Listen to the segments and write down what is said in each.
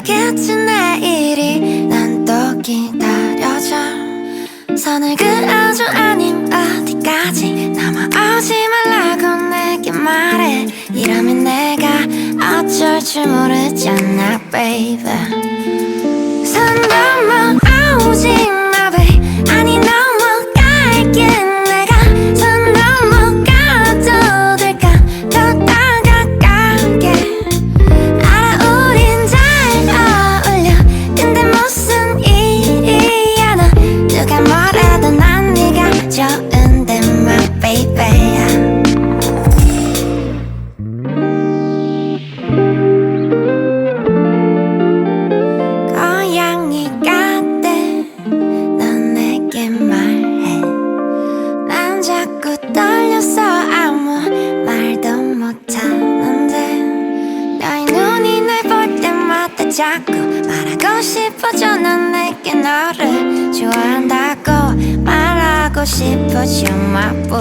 오겠지 내일이 난 또 기다려져 선을 그어줘 아님 어디까지 넘어오지 말라고 내게 말해. 이러면 내가 어쩔 줄 모르잖아 baby. 선 넘어오지 뭐 자꾸 떨려서 아무 말도 못하는데 너의 눈이 날 볼 때마다 자꾸 말하고 싶어져 난 내게 너를 좋아한다고 말하고 싶어져 마부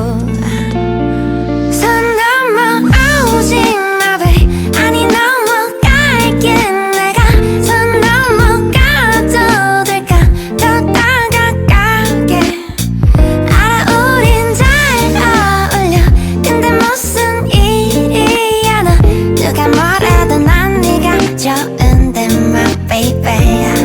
baby